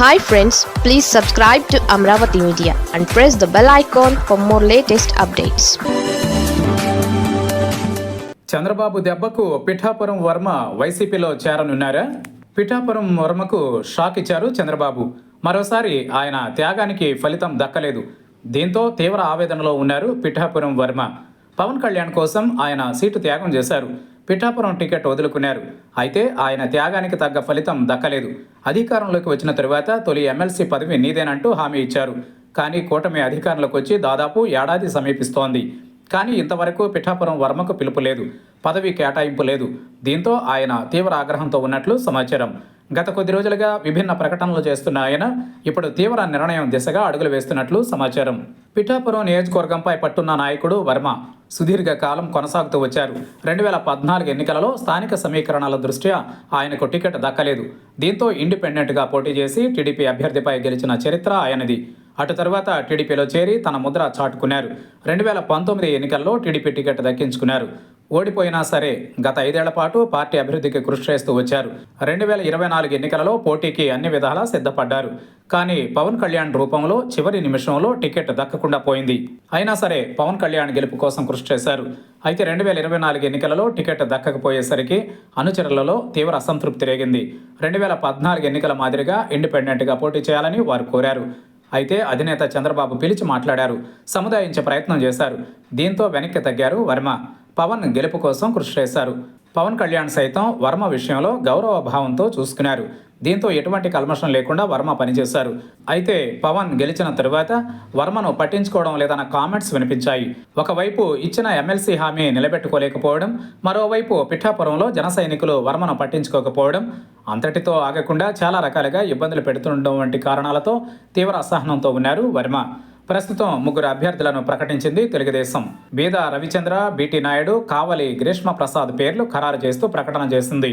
Hi friends please subscribe to Amaravati media and press the bell icon for more latest updates Chandrababu దెబ్బకు పిఠాపురం వర్మ వైసీపీలో చేరనున్నారా? Pithapuram వర్మకు shock ఇచ్చారు చంద్రబాబు. మరోసారి ఆయన త్యాగానికి ఫలితం దక్కలేదు. దీంతో తీవ్ర ఆవేదనలో ఉన్నారు పిఠాపురం వర్మ. పవన్ కళ్యాణ్ కోసం ఆయన సీటు త్యాగం చేశారు. పిఠాపురం టికెట్ వదులుకున్నారు. అయితే ఆయన త్యాగానికి తగ్గ ఫలితం దక్కలేదు. అధికారంలోకి వచ్చిన తరువాత తొలి ఎమ్మెల్సీ పదవి నీదేనంటూ హామీ ఇచ్చారు. కానీ కూటమి అధికారంలోకి వచ్చి దాదాపు ఏడాది సమీపిస్తోంది. కానీ ఇంతవరకు పిఠాపురం వర్మకు పిలుపు లేదు. పదవి కేటాయింపు లేదు. దీంతో ఆయన తీవ్ర ఆగ్రహంతో ఉన్నట్లు సమాచారం. గత కొద్ది రోజులుగా విభిన్న ప్రకటనలు చేస్తున్న ఆయన ఇప్పుడు తీవ్ర నిర్ణయం దిశగా అడుగులు వేస్తున్నట్లు సమాచారం. పిఠాపురం నియోజకవర్గంపై పట్టున్న నాయకుడు వర్మ సుదీర్ఘకాలం కొనసాగుతూ వచ్చారు. రెండు వేల పద్నాలుగు ఎన్నికలలో స్థానిక సమీకరణల దృష్ట్యా ఆయనకు టికెట్ దక్కలేదు. దీంతో ఇండిపెండెంట్గా పోటీ చేసి టీడీపీ అభ్యర్థిపై గెలిచిన చరిత్ర ఆయనది. అటు తర్వాత టీడీపీలో చేరి తన ముద్ర చాటుకున్నారు. రెండు వేల పంతొమ్మిది ఎన్నికల్లో టీడీపీ టికెట్ దక్కించుకున్నారు. ఓడిపోయినా సరే గత ఐదేళ్ళ పాటు పార్టీ అభివృద్ధికి కృషి చేస్తూ వచ్చారు. రెండు వేల ఇరవై నాలుగు ఎన్నికలలో పోటీకి అన్ని విధాలా సిద్ధపడ్డారు. కానీ పవన్ కళ్యాణ్ రూపంలో చివరి నిమిషంలో టికెట్ దక్కకుండా పోయింది. అయినా సరే పవన్ కళ్యాణ్ గెలుపు కోసం కృషి చేశారు. అయితే రెండు వేల ఇరవై నాలుగు ఎన్నికలలో టికెట్ దక్కకపోయేసరికి అనుచరులలో తీవ్ర అసంతృప్తి రేగింది. రెండు వేల పద్నాలుగు ఎన్నికల మాదిరిగా ఇండిపెండెంట్గా పోటీ చేయాలని వారు కోరారు. అయితే అధినేత చంద్రబాబు పిలిచి మాట్లాడారు. సముదాయించే ప్రయత్నం చేశారు. దీంతో వెనక్కి తగ్గారు వర్మ. పవన్ గెలుపు కోసం కృషి చేశారు. పవన్ కళ్యాణ్ సైతం వర్మ విషయంలో గౌరవ భావంతో చూసుకున్నారు. దీంతో ఎటువంటి కల్మషం లేకుండా వర్మ పనిచేశారు. అయితే పవన్ గెలిచిన తరువాత వర్మను పట్టించుకోవడం లేదన్న కామెంట్స్ వినిపించాయి. ఒకవైపు ఇచ్చిన ఎమ్మెల్సీ హామీ నిలబెట్టుకోలేకపోవడం మరోవైపు పిఠాపురంలో జన సైనికులు వర్మను పట్టించుకోకపోవడం అంతటితో ఆగకుండా చాలా రకాలుగా ఇబ్బందులు పెడుతుండడం వంటి కారణాలతో తీవ్ర అసహనంతో ఉన్నారు వర్మ. ప్రస్తుతం ముగ్గురు అభ్యర్థులను ప్రకటించింది తెలుగుదేశం. బీద రవిచంద్ర బీటీ నాయుడు కావలి గ్రీష్మ ప్రసాద్ పేర్లు ఖరారు చేస్తూ ప్రకటన చేసింది.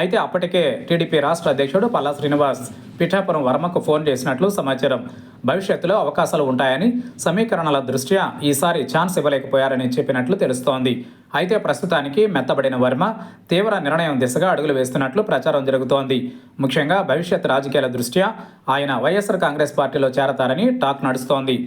అయితే అప్పటికే టీడీపీ రాష్ట్ర అధ్యక్షుడు పల్లా శ్రీనివాస్ పిఠాపురం వర్మకు ఫోన్ చేసినట్లు సమాచారం. భవిష్యత్తులో అవకాశాలు ఉంటాయని సమీకరణల దృష్ట్యా ఈసారి ఛాన్స్ ఇవ్వలేకపోయారని చెప్పినట్లు తెలుస్తోంది. అయితే ప్రస్తుతానికి మెత్తబడిన వర్మ తీవ్ర నిర్ణయం దిశగా అడుగులు వేస్తున్నట్లు ప్రచారం జరుగుతోంది. ముఖ్యంగా భవిష్యత్ రాజకీయాల దృష్ట్యా ఆయన వైఎస్ఆర్ కాంగ్రెస్ పార్టీలో చేరతారని టాక్ నడుస్తోంది.